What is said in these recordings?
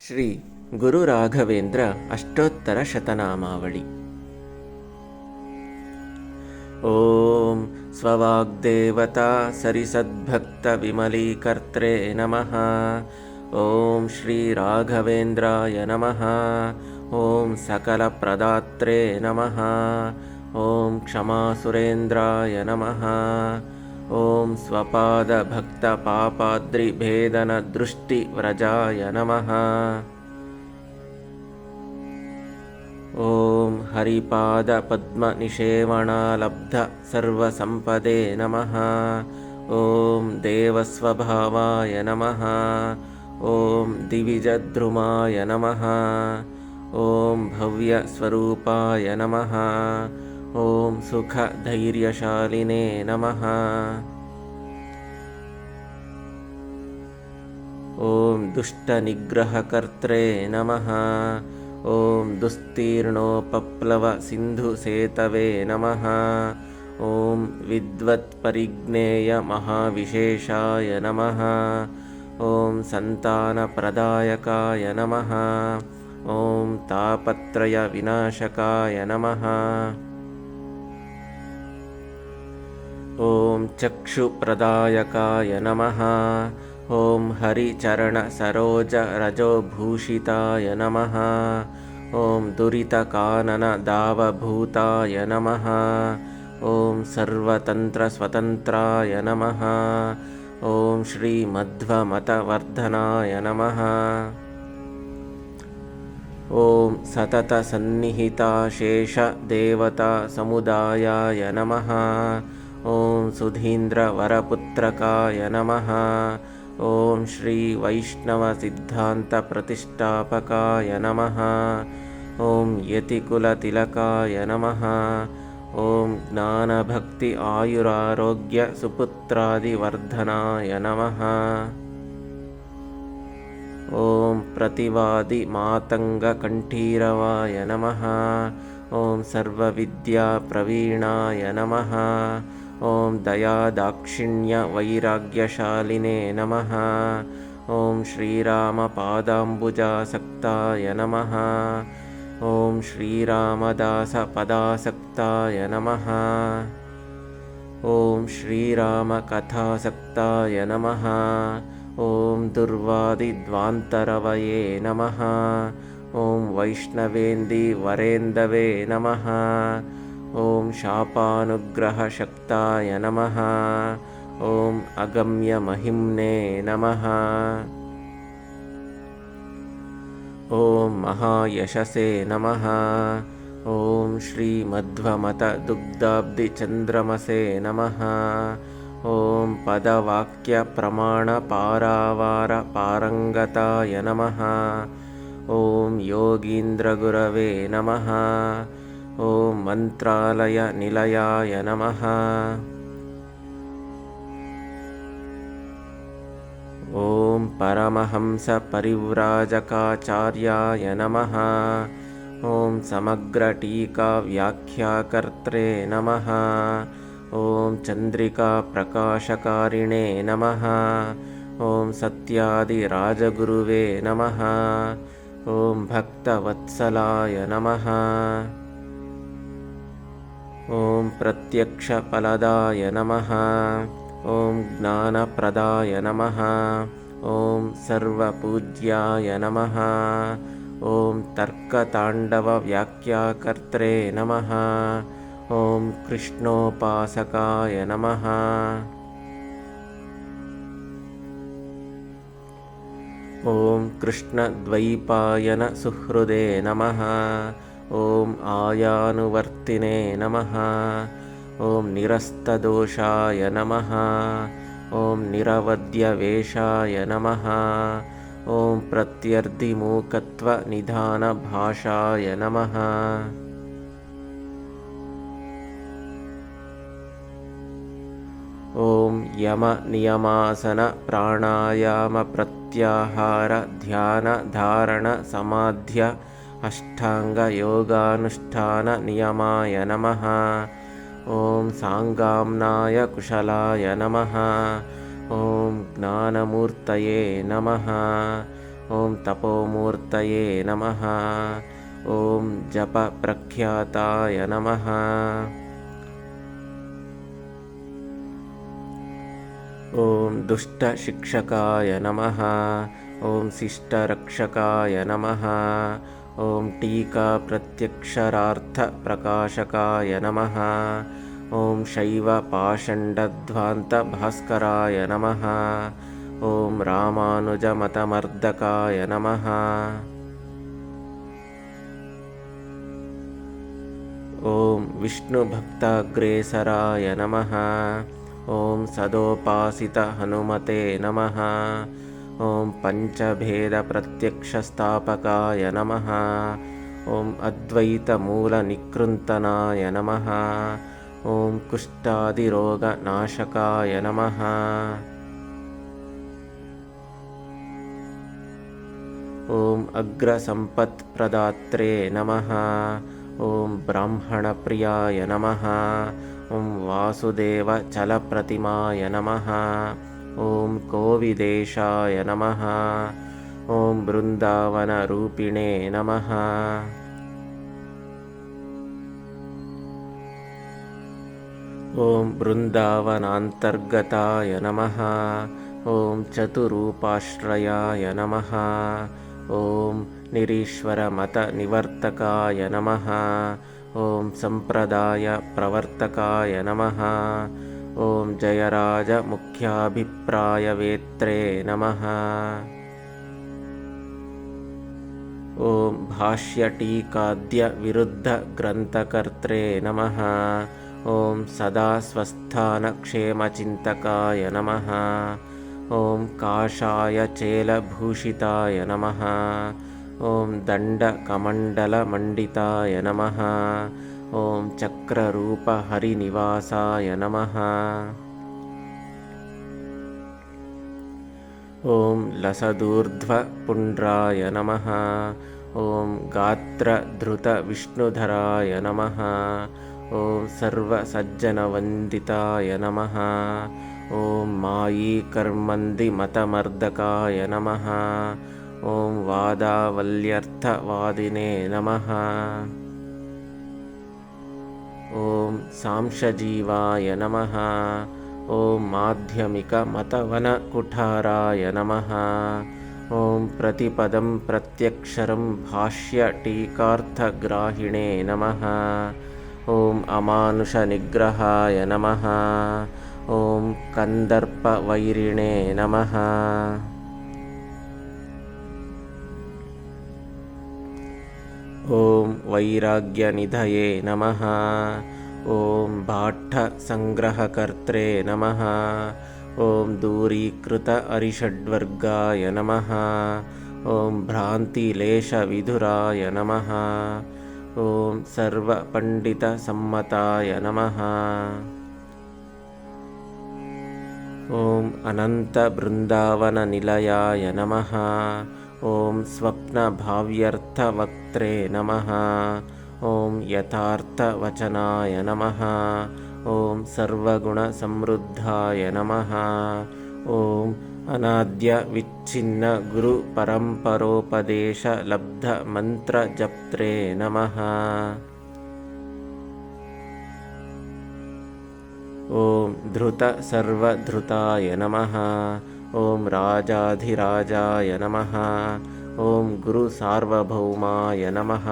ಶ್ರೀ ಗುರು ರಾಘವೇಂದ್ರ ಅಷ್ಟೋತ್ತರ ಶತನಾಮಾವಳಿ ಓಂ ಸ್ವವಾಗ್ದೇವತಾ ಸರಿಸದ್ಭಕ್ತ ವಿಮಲೀಕರ್ತ್ರೇ ನಮಃ ಓಂ ಶ್ರೀ ರಾಘವೇಂದ್ರಾಯ ನಮಃ ಓಂ ಸಕಲಪ್ರದಾತ್ರೇ ॐ स्वपादभक्तपापाद्रिभेदनदृष्टिव्रजाय नमः। ॐ हरिपादपद्मनिषेवणालब्धसर्वसम्पदे नमः। ॐ देवस्वभावाय नमः। ॐ दिविजद्रुमाय नमः। ॐ भव्यस्वरूपाय नमः। ॐ सुखधैर्यशालिने नमः। ॐ दुष्टनिग्रहकर्त्रे नमः। ॐ दुस्तीर्णोपप्लवसिन्धुसेतवे नमः। ॐ विद्वत्परिज्ञेयमहाविशेषाय नमः। ॐ सन्तानप्रदायकाय नमः। ॐ तापत्रयविनाशकाय नमः ॐ चक्षुप्रदायकाय नमः। ॐ हरिचरणसरोजरजोभूषिताय नमः। ॐ दुरितकाननदावभूताय नमः। ॐ सर्वतन्त्रस्वतन्त्राय नमः। ॐ श्रीमध्वमतवर्धनाय नमः। ॐ सततसन्निहिताशेषदेवतासमुदायाय नमः ॐ सुधीन्द्रवरपुत्रकाय नमः। ॐ श्रीवैष्णवसिद्धान्तप्रतिष्ठापकाय नमः। ॐ यतिकुलतिलकाय नमः। ॐ ज्ञानभक्ति आयुरारोग्यसुपुत्रादिवर्धनाय नमः। ॐ प्रतिवादिमातङ्गकण्ठीरवाय नमः। ॐ सर्वविद्याप्रवीणाय नमः ॐ दयादाक्षिण्यवैराग्यशालिने नमः। ॐ श्रीरामपादाम्बुजासक्ताय नमः। ॐ श्रीरामदासपदासक्ताय नमः। ॐ श्रीरामकथासक्ताय नमः। ॐ दुर्वादिद्वान्तरवये नमः। ॐ वैष्णवेन्दीवरेन्दवे नमः ॐ शापानुग्रहशक्ताय नमः। ॐ अगम्यमहिम्ने नमः। ॐ महायशसे नमः। ॐ श्रीमध्वमतदुग्धाब्धिचन्द्रमसे नमः। ॐ पदवाक्यप्रमाणपारावारपारङ्गताय नमः। ॐ योगीन्द्रगुरवे नमः ॐ मन्त्रालयनिलयाय नमः। ॐ परमहंसपरिव्राजकाचार्याय नमः। ॐ समग्रटीकाव्याख्याकर्त्रे नमः। ॐ चन्द्रिकाप्रकाशकारिणे नमः। ॐ सत्यादिराजगुरुवे नमः। ॐ भक्तवत्सलाय नमः ॐ प्रत्यक्षफलदाय नमः। ॐ ज्ञानप्रदाय नमः। ॐ सर्वपूज्याय नमः। ॐ तर्कताण्डवव्याख्याकर्त्रे नमः। ॐ कृष्णोपासकाय नमः। ॐ कृष्णद्वैपायनसुहृदे नमः ॐ आयानुवर्तिने नमः। ॐ निरस्तदोषाय नमः। ॐ निरवद्यवेषाय नमः। ॐ प्रत्यर्दिमूकत्वनिधानभाषाय नमः। ॐ यमनियमासनप्राणायामप्रत्याहारध्यानधारणसमाध्य अष्टाङ्गयोगानुष्ठाननियमाय नमः। ॐ साङ्गाम्नाय कुशलाय नमः। ॐ ज्ञानमूर्तये नमः। ॐ तपोमूर्तये नमः। ॐ जपप्रख्याताय नमः। ॐ दुष्टशिक्षकाय नमः। ॐ शिष्टरक्षकाय नमः ॐ टीकाप्रत्यक्षरार्थप्रकाशकाय नमः। ॐ शैवपाषण्डध्वान्तभास्कराय नमः। ॐ रामानुजमतमर्दकाय नमः। ॐ विष्णुभक्ताग्रेसराय नमः। ॐ सदोपासितहनुमते नमः ॐ पञ्चभेदप्रत्यक्षस्थापकाय नमः। ॐ अद्वैतमूलनिकृन्तनाय नमः। ॐ कुष्ठादिरोगनाशकाय नमः। ॐ अग्रसम्पत्प्रदात्रे नमः। ॐ ब्राह्मणप्रियाय नमः। ॐ वासुदेवचलप्रतिमाय नमः ॐ कोविदेशाय नमः। ॐ बृन्दावनरूपिणे नमः। ॐ बृन्दावनान्तर्गताय नमः। ॐ चतुरूपाश्रयाय नमः। ॐ निरीश्वरमतनिवर्तकाय नमः। ॐ सम्प्रदायप्रवर्तकाय नमः ॐ जयराजमुख्याभिप्रायवेत्रे नमः। ॐ भाष्यटीकाद्यविरुद्धग्रन्थकर्त्रे नमः। ॐ सदा स्वस्थानक्षेमचिन्तकाय नमः। ॐ काषायचेलभूषिताय नमः। ॐ दण्डकमण्डलमण्डिताय नमः ॐ चक्ररूपहरिनिवासाय नमः ॐ लसदूर्ध्वपुण्ड्राय नमः ॐ गात्रधृतविष्णुधराय नमः ॐ सर्वसज्जनवन्दिताय नमः ॐ मायीकर्मन्दिमतमर्दकाय नमः ॐ वादावल्यर्थवादिने नमः ॐ सांशजीवाय नमः। ॐ माध्यमिकमतवनकुठाराय नमः। ॐ प्रतिपदं प्रत्यक्षरं भाष्यटीकार्थग्राहिणे नमः। ॐ अमानुषनिग्रहाय नमः। ॐ कन्दर्पवैरिणे नमः। ॐ वैराग्यनिधये नमः ॐ भाट्टसङ्ग्रहकर्त्रे नमः। ॐ दूरीकृत अरिषड्वर्गाय नमः। ॐ भ्रान्तिलेशविधुराय नमः। ॐ सर्वपण्डितसम्मताय नमः। ॐ अनन्तबृन्दावननिलयाय नमः। ॐ स्वप्नभाव्यर्थवक्त्रे नमः ॐ यथार्थवचनाय नमः। ॐ सर्वगुणसमृद्धाय नमः। ॐ अनाद्यविच्छिन्नगुरुपरम्परोपदेशलब्धमन्त्रजप्त्रे नमः। ॐ धृतसर्वधृताय नमः। ॐ राजाधिराजाय नमः। ॐ गुरुसार्वभौमाय नमः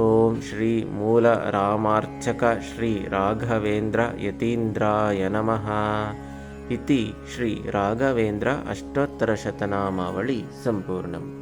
ॐ श्रीमूलरामार्चक श्रीराघवेन्द्रयतीन्द्राय नमः इति श्रीराघवेन्द्र अष्टोत्तरशतनामावळि सम्पूर्णम्